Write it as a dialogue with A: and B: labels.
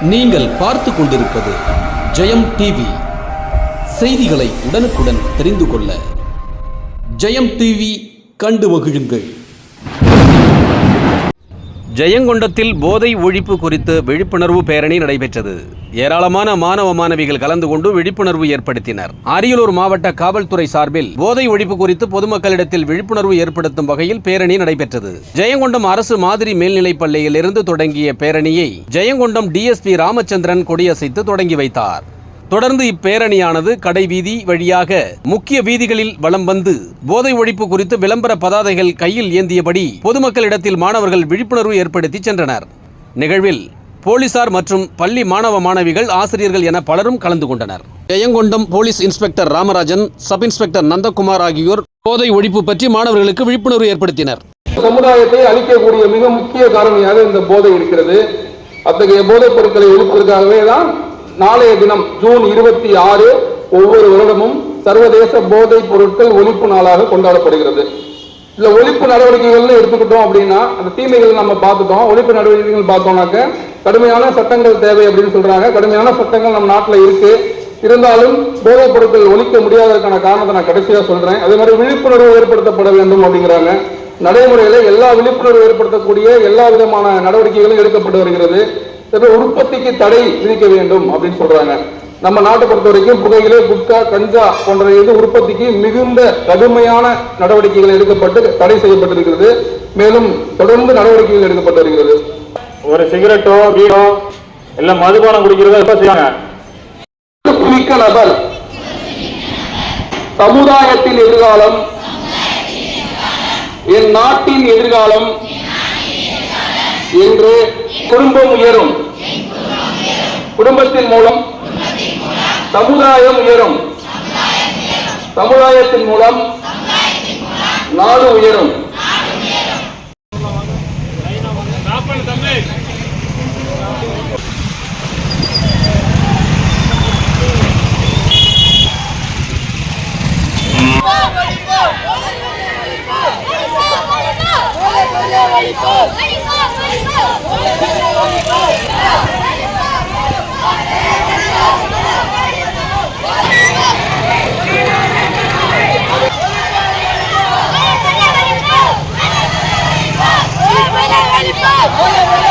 A: நீங்கள் பார்த்து கொண்டிருப்பது ஜெயம் டிவி. செய்திகளை உடனுக்குடன் தெரிந்து கொள்ள ஜெயம் டிவி கண்டு மகிழுங்கள். ஜெயங்கொண்டத்தில் போதை ஒழிப்பு குறித்து விழிப்புணர்வு பேரணி நடைபெற்றது. ஏராளமான மாணவ மாணவிகள் கலந்து கொண்டு விழிப்புணர்வு ஏற்படுத்தினர். அரியலூர் மாவட்ட காவல்துறை சார்பில் போதை ஒழிப்பு குறித்து பொதுமக்களிடத்தில் விழிப்புணர்வு ஏற்படுத்தும் வகையில் பேரணி நடைபெற்றது. ஜெயங்கொண்டம் அரசு மாதிரி மேல்நிலைப் பள்ளியில் இருந்து தொடங்கிய பேரணியை ஜெயங்கொண்டம் டிஎஸ்பி ராமச்சந்திரன் கொடியசைத்து தொடங்கி வைத்தார். தொடர்ந்து இப்பேரணியானது கடை வீதி வழியாக முக்கிய வீதிகளில் வலம் வந்து போதை ஒழிப்பு குறித்து விளம்பர பதாதைகள் கையில் ஏந்தியபடி பொதுமக்களிடத்தில் மாணவர்கள் விழிப்புணர்வு ஏற்படுத்தி சென்றனர். நிகழ்வில் போலீசார் மற்றும் பள்ளி மாணவ மாணவிகள் ஆசிரியர்கள் என பலரும் கலந்து கொண்டனர். Jayankondam police inspector Ramarajan sub inspector Nandakumar ஆகியோர் போதை ஒழிப்பு பற்றி மாணவர்களுக்கு விழிப்புணர்வு ஏற்படுத்தினர்.
B: சமுதாயத்தை அழிக்கக்கூடிய மிக முக்கிய காரணியாக இந்த போதை இருக்கிறது. அத்தகைய போதைப் பொருட்களை ஒழிப்பதற்காகவே தான் நாளைய தினம் ஜூன் இருபத்தி ஆறு ஒவ்வொரு வருடமும் சர்வதேச போதைப் பொருட்கள் ஒழிப்பு நாளாக கொண்டாடப்படுகிறது. இதுல ஒழிப்பு நடவடிக்கைகள்னு எடுத்துக்கிட்டோம் அப்படின்னா அந்த தீமைகள் நம்ம பார்த்துட்டோம். ஒழிப்பு நடவடிக்கைகள் பார்த்தோம்னாக்க கடுமையான சட்டங்கள் தேவை அப்படின்னு சொல்றாங்க. கடுமையான சட்டங்கள் நம்ம நாட்டில் இருக்கு. இருந்தாலும் போதைப் பொருட்கள் ஒழிக்க முடியாததற்கான காரணத்தை நான் கடைசியாக சொல்றேன். அதே மாதிரி விழிப்புணர்வு ஏற்படுத்தப்பட வேண்டும் அப்படிங்கிறாங்க. நடைமுறையில் எல்லா விழிப்புணர்வு ஏற்படுத்தக்கூடிய எல்லா விதமான நடவடிக்கைகளும் எடுக்கப்பட்டு வருகிறது. உற்பத்திக்கு தடை விதிக்க வேண்டும் அப்படின்னு சொல்றாங்க. நம்ம நாட்டை பொறுத்த வரைக்கும் புகையிலை குட்கா கஞ்சா போன்ற இது உற்பத்திக்கு மிகுந்த கடுமையான நடவடிக்கைகள் எடுக்கப்பட்டு தடை செய்யப்பட்டிருக்கிறது. மேலும் தொடர்ந்து நடவடிக்கைகள் எடுக்கப்பட்டு வருகிறது.
C: ஒரு சிகரெட்டோ பீரோ எல்லாம் மதுபானம் குடிக்கிறதோ எப்ப செய்வாங்க
B: மிக்க நபர். சமுதாயத்தின் எதிர்காலம். என் நாட்டின் எதிர்காலம். இன்று குடும்பம் உயரும் குடும்பத்தின் மூலம் சமுதாயம் உயரும் சமுதாயத்தின் மூலம் நாடு உயரும்
D: Olha, olha!